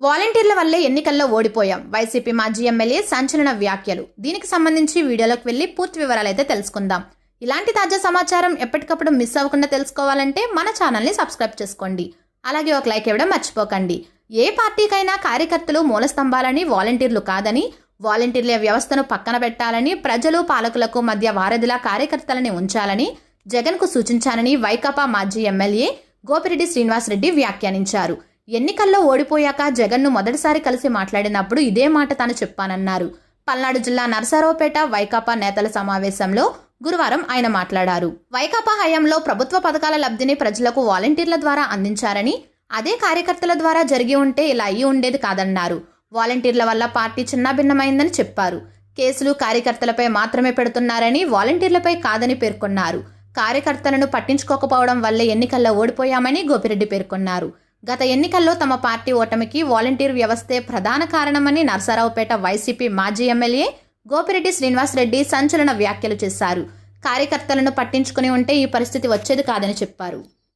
వాలంటీర్ల వల్లే ఎన్నికల్లో ఓడిపోయాం. వైసీపీ మాజీ ఎమ్మెల్యే సంచలన వ్యాఖ్యలు. దీనికి సంబంధించి వీడియోలోకి వెళ్ళి పూర్తి వివరాలు అయితే తెలుసుకుందాం. ఇలాంటి తాజా సమాచారం ఎప్పటికప్పుడు మిస్ అవ్వకుండా తెలుసుకోవాలంటే మన ఛానల్ని సబ్స్క్రైబ్ చేసుకోండి. అలాగే ఒక లైక్ ఇవ్వడం మర్చిపోకండి. ఏ పార్టీకైనా కార్యకర్తలు మూలస్తంభాలని వాలంటీర్లు కాదని వాలంటీర్ల వ్యవస్థను పక్కన పెట్టాలని ప్రజలు పాలకులకు మధ్య వారధిలా కార్యకర్తలని ఉంచాలని జగన్కు సూచించానని వైకాపా మాజీ ఎమ్మెల్యే గోపిరెడ్డి శ్రీనివాసరెడ్డి వ్యాఖ్యానించారు. ఎన్నికల్లో ఓడిపోయాక జగన్ను మొదటిసారి కలిసి మాట్లాడినప్పుడు ఇదే మాట తాను చెప్పానన్నారు. పల్నాడు జిల్లా నరసరావుపేట వైకాపా నేతల సమావేశంలో గురువారం ఆయన మాట్లాడారు. వైకాపా హయాంలో ప్రభుత్వ పథకాల లబ్ధిని ప్రజలకు వాలంటీర్ల ద్వారా అందించారని అదే కార్యకర్తల ద్వారా జరిగి ఉంటే ఇలా అయ్యి ఉండేది కాదన్నారు. వాలంటీర్ల వల్ల పార్టీ చిన్నాభిన్నమైందని చెప్పారు. కేసులు కార్యకర్తలపై మాత్రమే పెడుతున్నారని వాలంటీర్లపై కాదని పేర్కొన్నారు. కార్యకర్తలను పట్టించుకోకపోవడం వల్లే ఎన్నికల్లో ఓడిపోయామని గోపిరెడ్డి పేర్కొన్నారు. గత ఎన్నికల్లో తమ పార్టీ ఓటమికి వాలంటీర్ వ్యవస్థే ప్రధాన కారణమని నర్సారావుపేట వైసీపీ మాజీ ఎమ్మెల్యే గోపిరెడ్డి శ్రీనివాసరెడ్డి సంచలన వ్యాఖ్యలు చేశారు. కార్యకర్తలను పట్టించుకుని ఉంటే ఈ పరిస్థితి వచ్చేది కాదని చెప్పారు.